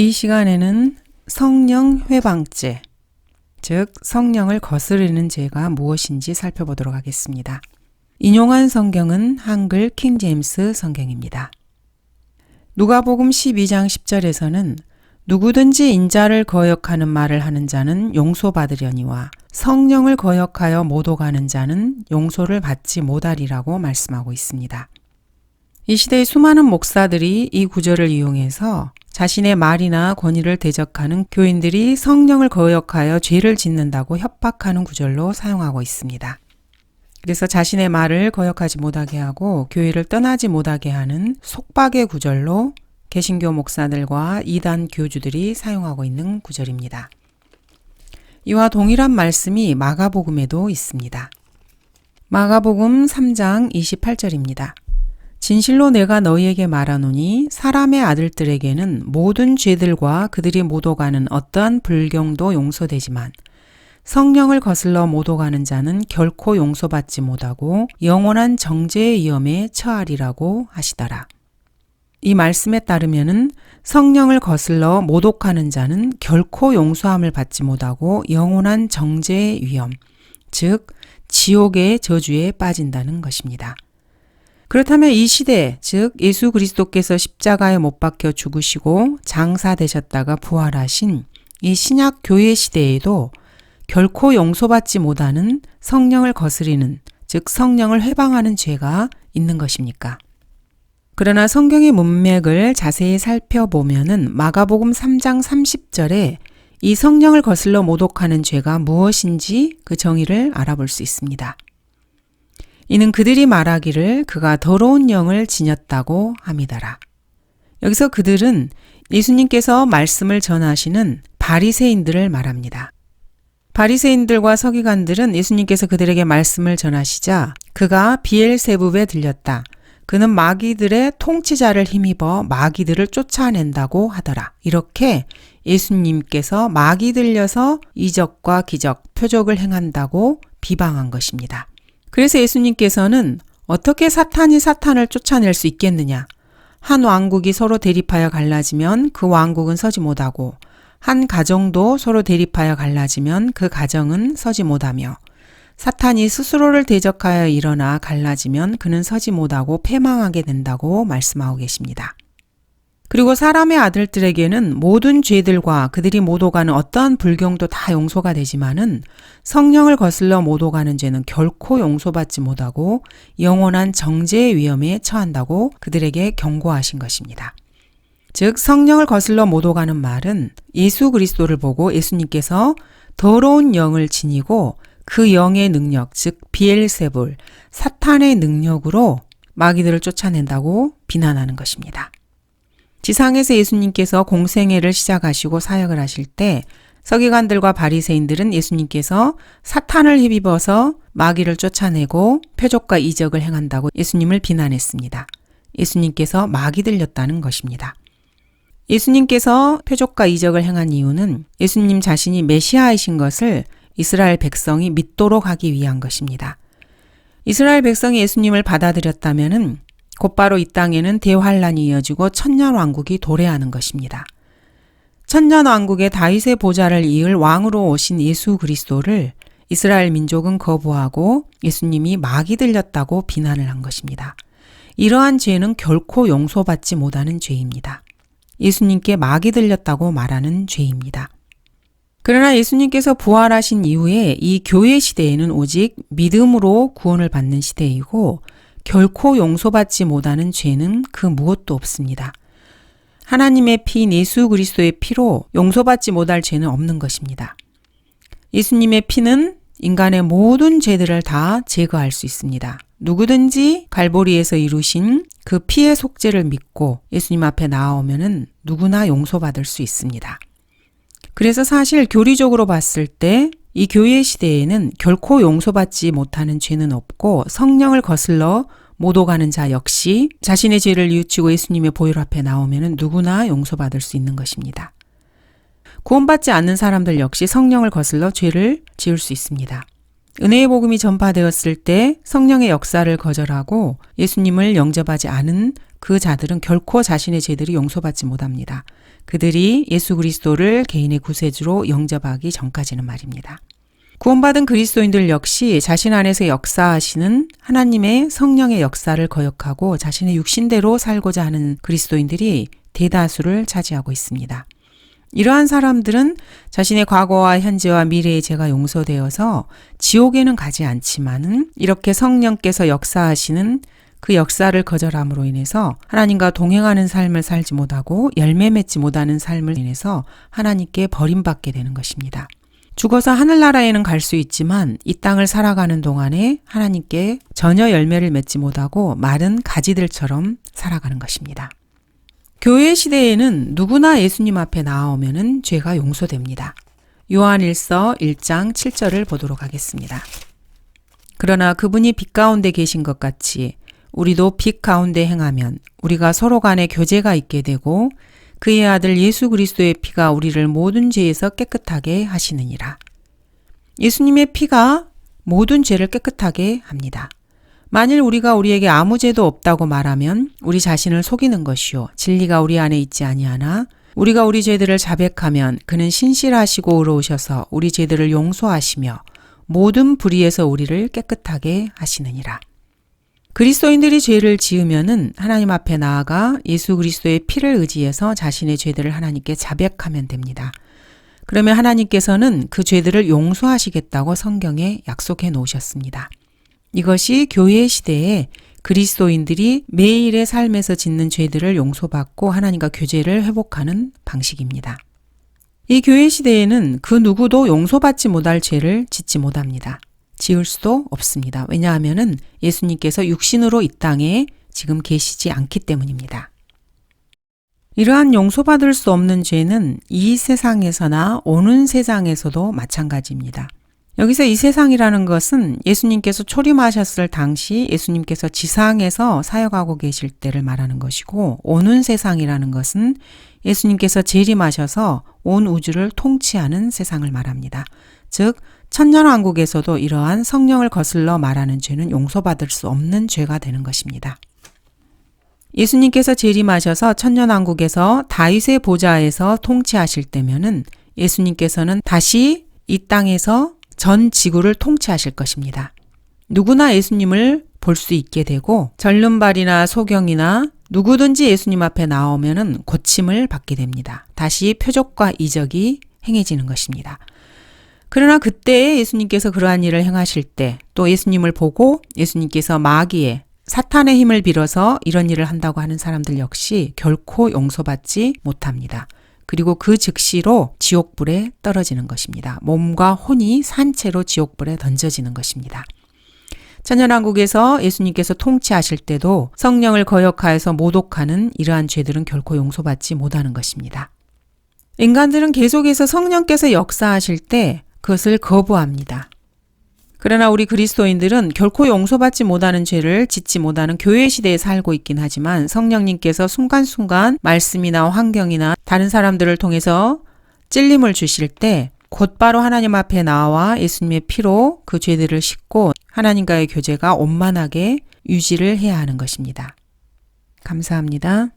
이 시간에는 성령 회방죄, 즉 성령을 거스르는 죄가 무엇인지 살펴보도록 하겠습니다. 인용한 성경은 한글 킹제임스 성경입니다. 누가복음 12장 10절에서는 누구든지 인자를 거역하는 말을 하는 자는 용서받으려니와 성령을 거역하여 모독하는 자는 용서를 받지 못하리라고 말씀하고 있습니다. 이 시대의 수많은 목사들이 이 구절을 이용해서 자신의 말이나 권위를 대적하는 교인들이 성령을 거역하여 죄를 짓는다고 협박하는 구절로 사용하고 있습니다. 그래서 자신의 말을 거역하지 못하게 하고 교회를 떠나지 못하게 하는 속박의 구절로 개신교 목사들과 이단 교주들이 사용하고 있는 구절입니다. 이와 동일한 말씀이 마가복음에도 있습니다. 마가복음 3장 28절입니다. 진실로 내가 너희에게 말하노니 사람의 아들들에게는 모든 죄들과 그들이 못오가는 어떠한 불경도 용서되지만 성령을 거슬러 못오가는 자는 결코 용서받지 못하고 영원한 정죄의 위험에 처하리라고 하시더라. 이 말씀에 따르면은 성령을 거슬러 모독하는 자는 결코 용서함을 받지 못하고 영원한 정죄의 위험, 즉 지옥의 저주에 빠진다는 것입니다. 그렇다면 이 시대, 즉 예수 그리스도께서 십자가에 못 박혀 죽으시고 장사되셨다가 부활하신 이 신약 교회 시대에도 결코 용서받지 못하는 성령을 거스리는, 즉 성령을 회방하는 죄가 있는 것입니까? 그러나 성경의 문맥을 자세히 살펴보면은 마가복음 3장 30절에 이 성령을 거슬러 모독하는 죄가 무엇인지 그 정의를 알아볼 수 있습니다. 이는 그들이 말하기를 그가 더러운 영을 지녔다고 함이더라. 여기서 그들은 예수님께서 말씀을 전하시는 바리새인들을 말합니다. 바리새인들과 서기관들은 예수님께서 그들에게 말씀을 전하시자 그가 비엘세붑에 들렸다. 그는 마귀들의 통치자를 힘입어 마귀들을 쫓아낸다고 하더라. 이렇게 예수님께서 마귀 들려서 이적과 기적, 표적을 행한다고 비방한 것입니다. 그래서 예수님께서는 어떻게 사탄이 사탄을 쫓아낼 수 있겠느냐? 한 왕국이 서로 대립하여 갈라지면 그 왕국은 서지 못하고 한 가정도 서로 대립하여 갈라지면 그 가정은 서지 못하며 사탄이 스스로를 대적하여 일어나 갈라지면 그는 서지 못하고 패망하게 된다고 말씀하고 계십니다. 그리고 사람의 아들들에게는 모든 죄들과 그들이 못 오가는 어떠한 불경도 다 용서가 되지만은 성령을 거슬러 못 오가는 죄는 결코 용서받지 못하고 영원한 정죄의 위험에 처한다고 그들에게 경고하신 것입니다. 즉 성령을 거슬러 못 오가는 말은 예수 그리스도를 보고 예수님께서 더러운 영을 지니고 그 영의 능력, 즉 비엘세불, 사탄의 능력으로 마귀들을 쫓아낸다고 비난하는 것입니다. 지상에서 예수님께서 공생애를 시작하시고 사역을 하실 때 서기관들과 바리새인들은 예수님께서 사탄을 힘입어서 마귀를 쫓아내고 표적과 이적을 행한다고 예수님을 비난했습니다. 예수님께서 마귀 들렸다는 것입니다. 예수님께서 표적과 이적을 행한 이유는 예수님 자신이 메시아이신 것을 이스라엘 백성이 믿도록 하기 위한 것입니다. 이스라엘 백성이 예수님을 받아들였다면 곧바로 이 땅에는 대환란이 이어지고 천년 왕국이 도래하는 것입니다. 천년 왕국의 다윗의 보좌를 이을 왕으로 오신 예수 그리스도를 이스라엘 민족은 거부하고 예수님이 마귀 들렸다고 비난을 한 것입니다. 이러한 죄는 결코 용서받지 못하는 죄입니다. 예수님께 마귀 들렸다고 말하는 죄입니다. 그러나 예수님께서 부활하신 이후에 이 교회 시대에는 오직 믿음으로 구원을 받는 시대이고 결코 용서받지 못하는 죄는 그 무엇도 없습니다. 하나님의 피 예수 그리스도의 피로 용서받지 못할 죄는 없는 것입니다. 예수님의 피는 인간의 모든 죄들을 다 제거할 수 있습니다. 누구든지 갈보리에서 이루신 그 피의 속죄를 믿고 예수님 앞에 나아오면은 누구나 용서받을 수 있습니다. 그래서 사실 교리적으로 봤을 때 이 교회 시대에는 결코 용서받지 못하는 죄는 없고 성령을 거슬러 못 오가는 자 역시 자신의 죄를 뉘우치고 예수님의 보혈 앞에 나오면 누구나 용서받을 수 있는 것입니다. 구원받지 않는 사람들 역시 성령을 거슬러 죄를 지을 수 있습니다. 은혜의 복음이 전파되었을 때 성령의 역사를 거절하고 예수님을 영접하지 않은 그 자들은 결코 자신의 죄들이 용서받지 못합니다. 그들이 예수 그리스도를 개인의 구세주로 영접하기 전까지는 말입니다. 구원받은 그리스도인들 역시 자신 안에서 역사하시는 하나님의 성령의 역사를 거역하고 자신의 육신대로 살고자 하는 그리스도인들이 대다수를 차지하고 있습니다. 이러한 사람들은 자신의 과거와 현재와 미래의 죄가 용서되어서 지옥에는 가지 않지만은 이렇게 성령께서 역사하시는 그 역사를 거절함으로 인해서 하나님과 동행하는 삶을 살지 못하고 열매 맺지 못하는 삶을 인해서 하나님께 버림받게 되는 것입니다. 죽어서 하늘나라에는 갈 수 있지만 이 땅을 살아가는 동안에 하나님께 전혀 열매를 맺지 못하고 마른 가지들처럼 살아가는 것입니다. 교회 시대에는 누구나 예수님 앞에 나오면은 죄가 용서됩니다. 요한일서 1장 7절을 보도록 하겠습니다. 그러나 그분이 빛 가운데 계신 것 같이 우리도 빛 가운데 행하면 우리가 서로 간에 교제가 있게 되고 그의 아들 예수 그리스도의 피가 우리를 모든 죄에서 깨끗하게 하시느니라. 예수님의 피가 모든 죄를 깨끗하게 합니다. 만일 우리가 우리에게 아무 죄도 없다고 말하면 우리 자신을 속이는 것이요 진리가 우리 안에 있지 아니하나 우리가 우리 죄들을 자백하면 그는 신실하시고 의로우셔서 우리 죄들을 용서하시며 모든 불의에서 우리를 깨끗하게 하시느니라. 그리스도인들이 죄를 지으면은 하나님 앞에 나아가 예수 그리스도의 피를 의지해서 자신의 죄들을 하나님께 자백하면 됩니다. 그러면 하나님께서는 그 죄들을 용서하시겠다고 성경에 약속해 놓으셨습니다. 이것이 교회 시대에 그리스도인들이 매일의 삶에서 짓는 죄들을 용서받고 하나님과 교제를 회복하는 방식입니다. 이 교회 시대에는 그 누구도 용서받지 못할 죄를 짓지 못합니다. 지을 수도 없습니다. 왜냐하면은 예수님께서 육신으로 이 땅에 지금 계시지 않기 때문입니다. 이러한 용서받을 수 없는 죄는 이 세상에서나 오는 세상에서도 마찬가지입니다. 여기서 이 세상이라는 것은 예수님께서 초림하셨을 당시 예수님께서 지상에서 사역하고 계실 때를 말하는 것이고 오는 세상이라는 것은 예수님께서 재림하셔서 온 우주를 통치하는 세상을 말합니다. 즉 천년왕국에서도 이러한 성령을 거슬러 말하는 죄는 용서받을 수 없는 죄가 되는 것입니다. 예수님께서 재림하셔서 천년왕국에서 다윗의 보좌에서 통치하실 때면은 예수님께서는 다시 이 땅에서 전 지구를 통치하실 것입니다. 누구나 예수님을 볼 수 있게 되고 절름발이나 소경이나 누구든지 예수님 앞에 나오면은 고침을 받게 됩니다. 다시 표적과 이적이 행해지는 것입니다. 그러나 그때 예수님께서 그러한 일을 행하실 때 또 예수님을 보고 예수님께서 마귀의 사탄의 힘을 빌어서 이런 일을 한다고 하는 사람들 역시 결코 용서받지 못합니다. 그리고 그 즉시로 지옥불에 떨어지는 것입니다. 몸과 혼이 산채로 지옥불에 던져지는 것입니다. 천연왕국에서 예수님께서 통치하실 때도 성령을 거역하여서 모독하는 이러한 죄들은 결코 용서받지 못하는 것입니다. 인간들은 계속해서 성령께서 역사하실 때 그것을 거부합니다. 그러나 우리 그리스도인들은 결코 용서받지 못하는 죄를 짓지 못하는 교회 시대에 살고 있긴 하지만 성령님께서 순간순간 말씀이나 환경이나 다른 사람들을 통해서 찔림을 주실 때 곧바로 하나님 앞에 나와 예수님의 피로 그 죄들을 씻고 하나님과의 교제가 원만하게 유지를 해야 하는 것입니다. 감사합니다.